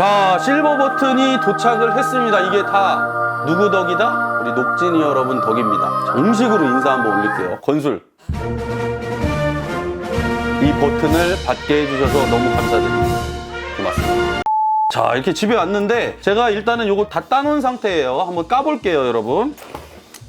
자, 실버 버튼이 도착을 했습니다. 이게 다 누구 덕이다? 우리 녹진이 여러분 덕입니다. 정식으로 인사 한번 올릴게요. 건술. 이 버튼을 받게 해주셔서 너무 감사드립니다. 고맙습니다. 자, 이렇게 집에 왔는데 제가 일단은 요거 다 따놓은 상태예요. 한번 까볼게요, 여러분.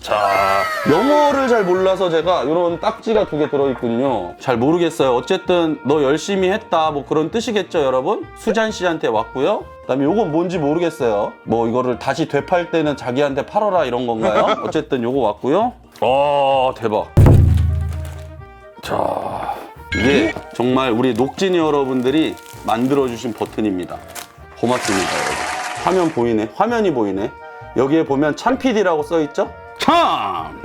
자, 영어를 잘 몰라서 제가 이런 딱지가 두 개 들어있군요. 잘 모르겠어요. 어쨌든 너 열심히 했다. 뭐 그런 뜻이겠죠, 여러분? 수잔 씨한테 왔고요. 그다음에 요건 뭔지 모르겠어요. 뭐 이거를 다시 되팔 때는 자기한테 팔아라 이런 건가요? 어쨌든 요거 왔고요. 와, 대박. 자, 이게 정말 우리 녹진이 여러분들이 만들어주신 버튼입니다. 고맙습니다, 여러분. 화면 보이네. 화면이 보이네. 여기에 보면 참PD라고 써있죠? 참!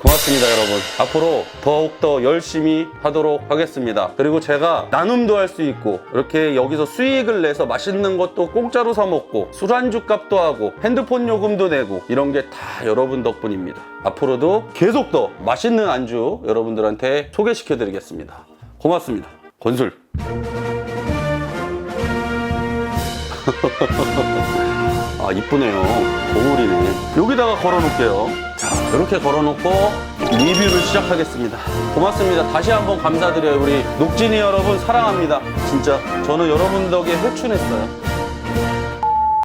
고맙습니다, 여러분. 앞으로 더욱더 열심히 하도록 하겠습니다. 그리고 제가 나눔도 할 수 있고, 이렇게 여기서 수익을 내서 맛있는 것도 공짜로 사먹고, 술안주 값도 하고, 핸드폰 요금도 내고, 이런 게 다 여러분 덕분입니다. 앞으로도 계속 더 맛있는 안주 여러분들한테 소개시켜 드리겠습니다. 고맙습니다. 건술. 아 이쁘네요. 거울이네. 여기다가 걸어놓을게요. 자 이렇게 걸어놓고 리뷰를 시작하겠습니다. 고맙습니다. 다시 한번 감사드려요 우리 녹진이 여러분. 사랑합니다. 진짜 저는 여러분 덕에 회춘했어요